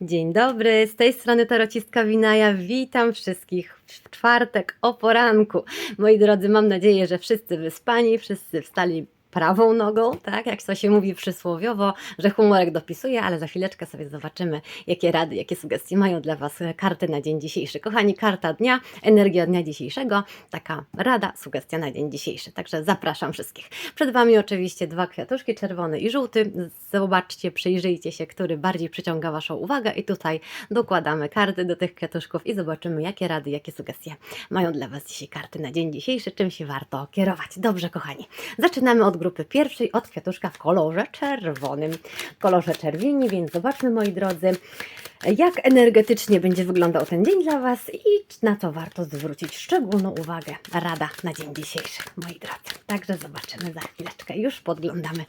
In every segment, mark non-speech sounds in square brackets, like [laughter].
Dzień dobry, z tej strony Tarocistka Winaja. Witam wszystkich w czwartek o poranku. Moi drodzy, mam nadzieję, że wszyscy wyspani, wszyscy wstali prawą nogą, tak jak to się mówi przysłowiowo, że humorek dopisuje, ale za chwileczkę sobie zobaczymy, jakie rady, jakie sugestie mają dla Was karty na dzień dzisiejszy. Kochani, karta dnia, energia dnia dzisiejszego, taka rada, sugestia na dzień dzisiejszy. Także zapraszam wszystkich. Przed Wami oczywiście dwa kwiatuszki, czerwony i żółty. Zobaczcie, przyjrzyjcie się, który bardziej przyciąga Waszą uwagę i tutaj dokładamy karty do tych kwiatuszków i zobaczymy, jakie rady, jakie sugestie mają dla Was dzisiaj karty na dzień dzisiejszy, czym się warto kierować. Dobrze, kochani. Zaczynamy od grupy pierwszej, od kwiatuszka w kolorze czerwonym, kolorze czerwieni, więc zobaczmy, moi drodzy, jak energetycznie będzie wyglądał ten dzień dla Was i na co warto zwrócić szczególną uwagę. Rada na dzień dzisiejszy, moi drodzy. Także zobaczymy za chwileczkę. Już podglądamy,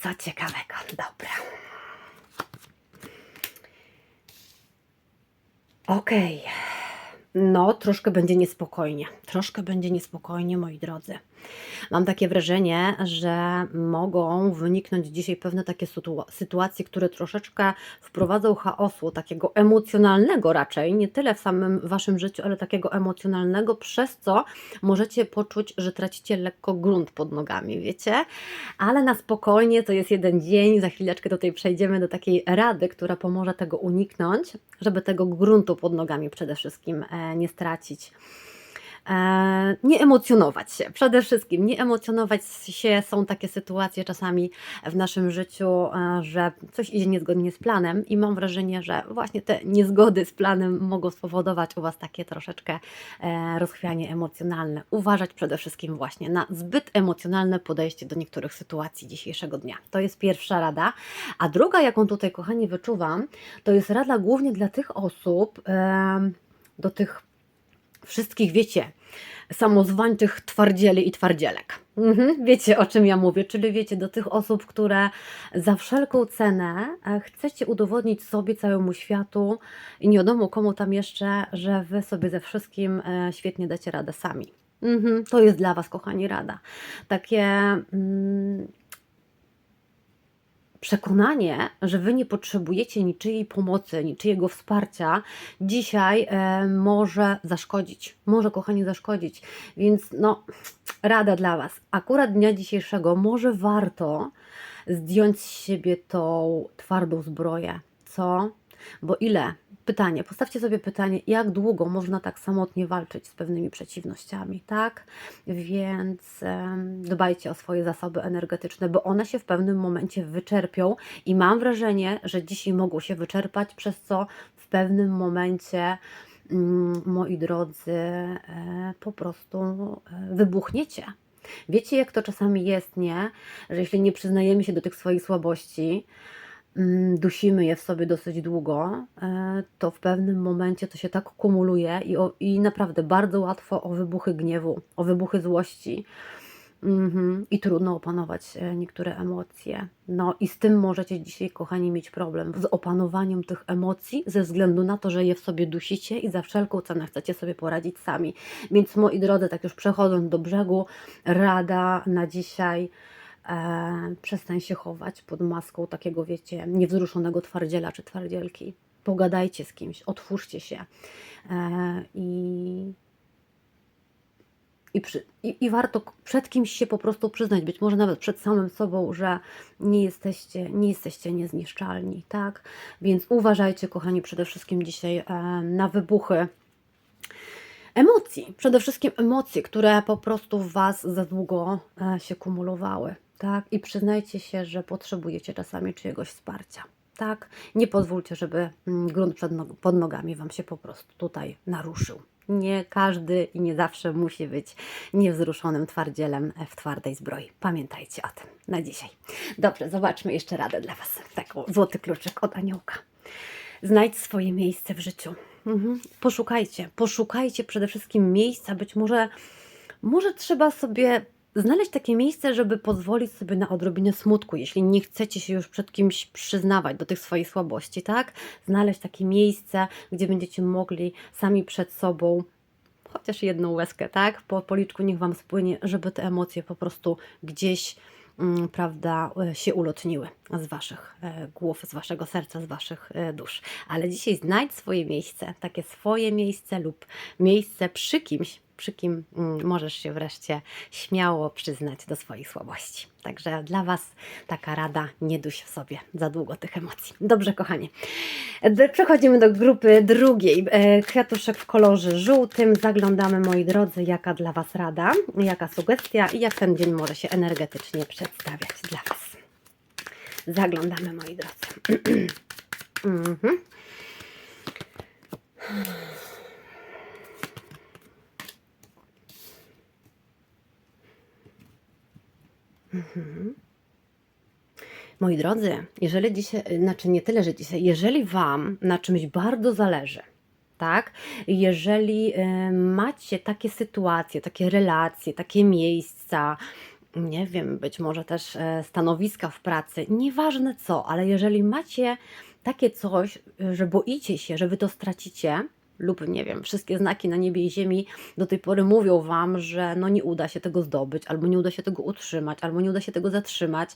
co ciekawego. Dobra. Okej. No, troszkę będzie niespokojnie. Troszkę będzie niespokojnie, moi drodzy. Mam takie wrażenie, że mogą wyniknąć dzisiaj pewne takie sytua- sytuacje, które troszeczkę wprowadzą chaosu, takiego emocjonalnego raczej, nie tyle w samym waszym życiu, ale takiego emocjonalnego, przez co możecie poczuć, że tracicie lekko grunt pod nogami, wiecie? Ale na spokojnie to jest jeden dzień, za chwileczkę tutaj przejdziemy do takiej rady, która pomoże tego uniknąć, żeby tego gruntu pod nogami przede wszystkim e, nie stracić. E, nie emocjonować się. Przede wszystkim nie emocjonować się. Są takie sytuacje czasami w naszym życiu, e, że coś idzie niezgodnie z planem, i mam wrażenie, że właśnie te niezgody z planem mogą spowodować u Was takie troszeczkę e, rozchwianie emocjonalne. Uważać przede wszystkim właśnie na zbyt emocjonalne podejście do niektórych sytuacji dzisiejszego dnia. To jest pierwsza rada. A druga, jaką tutaj, kochani, wyczuwam, to jest rada głównie dla tych osób, do tych wszystkich, wiecie, samozwańczych twardzieli i twardzielek. Mhm, wiecie o czym ja mówię, czyli wiecie do tych osób, które za wszelką cenę e, chcecie udowodnić sobie, całemu światu i nie wiadomo komu tam jeszcze, że wy sobie ze wszystkim e, świetnie dacie radę sami. Mhm, to jest dla Was, kochani, rada. Takie mm, przekonanie, że wy nie potrzebujecie niczyjej pomocy, niczyjego wsparcia, dzisiaj e, może zaszkodzić. Może, kochani, zaszkodzić. Więc no, rada dla Was. Akurat dnia dzisiejszego może warto zdjąć z siebie tą twardą zbroję. Co? Bo ile? Pytanie, postawcie sobie pytanie, jak długo można tak samotnie walczyć z pewnymi przeciwnościami, tak? Więc dbajcie o swoje zasoby energetyczne, bo one się w pewnym momencie wyczerpią i mam wrażenie, że dzisiaj mogą się wyczerpać, przez co w pewnym momencie, mm, moi drodzy, e, po prostu e, wybuchniecie. Wiecie, jak to czasami jest, nie? Że jeśli nie przyznajemy się do tych swoich słabości, dusimy je w sobie dosyć długo, e, to w pewnym momencie to się tak kumuluje i, o, i naprawdę bardzo łatwo o wybuchy gniewu, o wybuchy złości. Mhm. I trudno opanować e, niektóre emocje. No i z tym możecie dzisiaj, kochani, mieć problem. Z opanowaniem tych emocji, ze względu na to, że je w sobie dusicie i za wszelką cenę chcecie sobie poradzić sami. Więc moi drodzy, tak już przechodząc do brzegu, rada na dzisiaj e, przestań się chować pod maską takiego, wiecie, niewzruszonego twardziela czy twardzielki. Pogadajcie z kimś, otwórzcie się e, i, i, przy, i, i warto przed kimś się po prostu przyznać, być może nawet przed samym sobą, że nie jesteście, nie jesteście niezniszczalni, tak? Więc uważajcie, kochani, przede wszystkim dzisiaj e, na wybuchy emocji, przede wszystkim emocje, które po prostu w Was za długo się kumulowały, tak? I przyznajcie się, że potrzebujecie czasami czyjegoś wsparcia, tak? Nie pozwólcie, żeby mm, grunt pod nogami Wam się po prostu tutaj naruszył. Nie każdy i nie zawsze musi być niewzruszonym twardzielem w twardej zbroi. Pamiętajcie o tym na dzisiaj. Dobrze, zobaczmy jeszcze radę dla Was. Taką złoty kluczyk od aniołka. Znajdź swoje miejsce w życiu. Mhm. Poszukajcie, poszukajcie przede wszystkim miejsca. Być może, może trzeba sobie znaleźć takie miejsce, żeby pozwolić sobie na odrobinę smutku, jeśli nie chcecie się już przed kimś przyznawać do tych swoich słabości, tak? Znaleźć takie miejsce, gdzie będziecie mogli sami przed sobą chociaż jedną łezkę, tak? Po policzku niech Wam spłynie, żeby te emocje po prostu gdzieś mm, prawda, e, się ulotniły z waszych e, głów, z waszego serca, z waszych e, dusz. Ale dzisiaj znajdź swoje miejsce, takie swoje miejsce lub miejsce przy kimś, przy kim mm, możesz się wreszcie śmiało przyznać do swoich słabości. Także dla Was taka rada, nie duś w sobie za długo tych emocji. Dobrze, kochani. D- Przechodzimy do grupy drugiej. E, Kwiatuszek w kolorze żółtym. Zaglądamy, moi drodzy, jaka dla Was rada, jaka sugestia i jak ten dzień może się energetycznie przedstawiać dla Was. Zaglądamy, moi drodzy. [clears throat] mhm. Moi drodzy, jeżeli dzisiaj, znaczy nie tyle, że dzisiaj, jeżeli Wam na czymś bardzo zależy, tak? Jeżeli macie takie sytuacje, takie relacje, takie miejsca, nie wiem, być może też e, stanowiska w pracy, nieważne co, ale jeżeli macie takie coś, że boicie się, że Wy to stracicie, lub nie wiem, wszystkie znaki na niebie i ziemi do tej pory mówią Wam, że no nie uda się tego zdobyć, albo nie uda się tego utrzymać, albo nie uda się tego zatrzymać,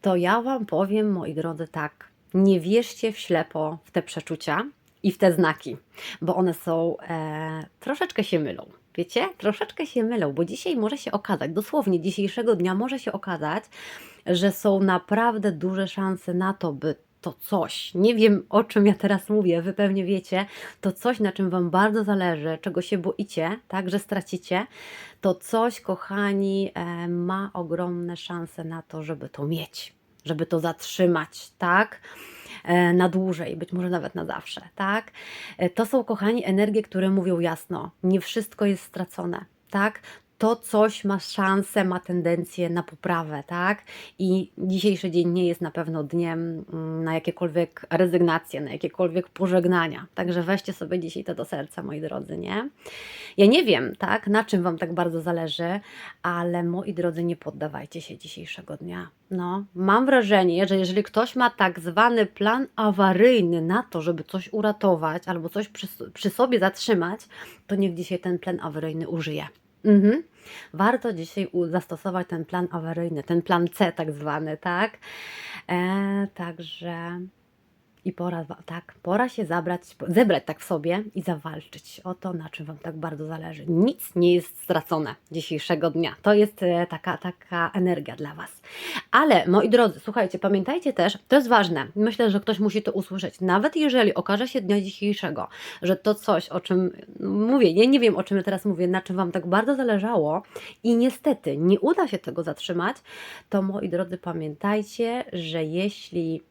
to ja Wam powiem, moi drodzy, tak, nie wierzcie w ślepo w te przeczucia i w te znaki, bo one są, e, troszeczkę się mylą. Wiecie, troszeczkę się mylą, bo dzisiaj może się okazać, dosłownie dzisiejszego dnia może się okazać, że są naprawdę duże szanse na to, by to coś, nie wiem o czym ja teraz mówię, wy pewnie wiecie, to coś, na czym Wam bardzo zależy, czego się boicie, tak, że stracicie, to coś, kochani, e, ma ogromne szanse na to, żeby to mieć, żeby to zatrzymać, tak? E, Na dłużej, być może nawet na zawsze, tak? E, To są, kochani, energie, które mówią jasno, nie wszystko jest stracone, tak? To coś ma szansę, ma tendencję na poprawę, tak? I dzisiejszy dzień nie jest na pewno dniem mm, na jakiekolwiek rezygnacje, na jakiekolwiek pożegnania. Także weźcie sobie dzisiaj to do serca, moi drodzy, nie? Ja nie wiem, tak, na czym Wam tak bardzo zależy, ale moi drodzy, nie poddawajcie się dzisiejszego dnia. No, mam wrażenie, że jeżeli ktoś ma tak zwany plan awaryjny na to, żeby coś uratować albo coś przy, przy sobie zatrzymać, to niech dzisiaj ten plan awaryjny użyje. Mhm. Warto dzisiaj zastosować ten plan awaryjny, ten plan C tak zwany, tak? E, także i pora, tak, pora się zabrać, zebrać tak w sobie i zawalczyć o to, na czym Wam tak bardzo zależy. Nic nie jest stracone dzisiejszego dnia. To jest e, taka, taka energia dla Was. Ale moi drodzy, słuchajcie, pamiętajcie też, to jest ważne, myślę, że ktoś musi to usłyszeć, nawet jeżeli okaże się dnia dzisiejszego, że to coś, o czym mówię, nie, nie wiem o czym ja teraz mówię, na czym Wam tak bardzo zależało i niestety nie uda się tego zatrzymać, to moi drodzy, pamiętajcie, że jeśli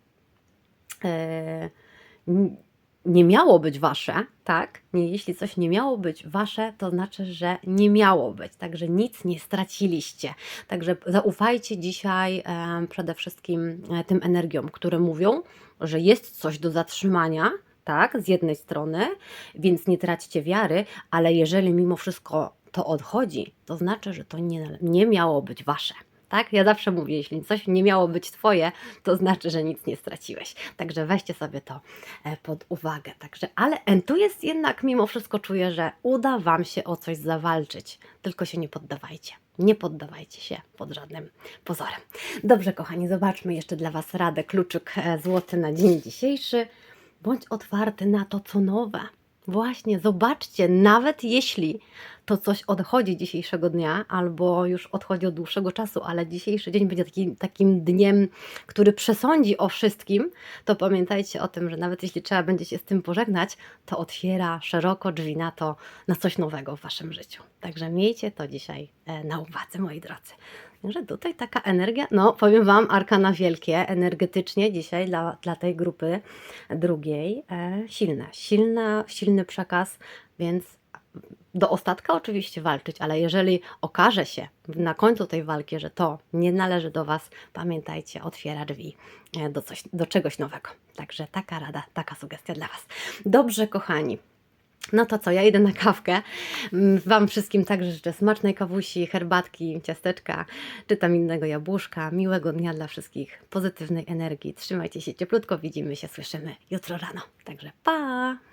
nie miało być wasze, tak? Nie, jeśli coś nie miało być wasze, to znaczy, że nie miało być. Także nic nie straciliście. Także zaufajcie dzisiaj e, przede wszystkim e, tym energiom, które mówią, że jest coś do zatrzymania, tak? Z jednej strony, więc nie traćcie wiary, ale jeżeli mimo wszystko to odchodzi, to znaczy, że to nie, nie miało być wasze. Tak? Ja zawsze mówię, jeśli coś nie miało być Twoje, to znaczy, że nic nie straciłeś. Także weźcie sobie to e, pod uwagę. Także, ale tu jest jednak, mimo wszystko czuję, że uda Wam się o coś zawalczyć. Tylko się nie poddawajcie. Nie poddawajcie się pod żadnym pozorem. Dobrze, kochani, zobaczmy jeszcze dla Was radę. Kluczyk e, złoty na dzień dzisiejszy. Bądź otwarty na to, co nowe. Właśnie, zobaczcie, nawet jeśli to coś odchodzi dzisiejszego dnia, albo już odchodzi od dłuższego czasu, ale dzisiejszy dzień będzie taki, takim dniem, który przesądzi o wszystkim, to pamiętajcie o tym, że nawet jeśli trzeba będzie się z tym pożegnać, to otwiera szeroko drzwi na to, na coś nowego w Waszym życiu. Także miejcie to dzisiaj e, na uwadze, moi drodzy. Także tutaj taka energia, no powiem Wam, arkana wielkie, energetycznie dzisiaj dla, dla tej grupy drugiej, e, silne, silna, silny przekaz, więc do ostatka oczywiście walczyć, ale jeżeli okaże się na końcu tej walki, że to nie należy do Was, pamiętajcie, otwiera drzwi e, do, coś, do czegoś nowego. Także taka rada, taka sugestia dla Was. Dobrze, kochani. No to co, ja idę na kawkę. Mm, Wam wszystkim także życzę smacznej kawusi, herbatki, ciasteczka, czy tam innego jabłuszka. Miłego dnia dla wszystkich, pozytywnej energii. Trzymajcie się cieplutko, widzimy się, słyszymy jutro rano. Także pa!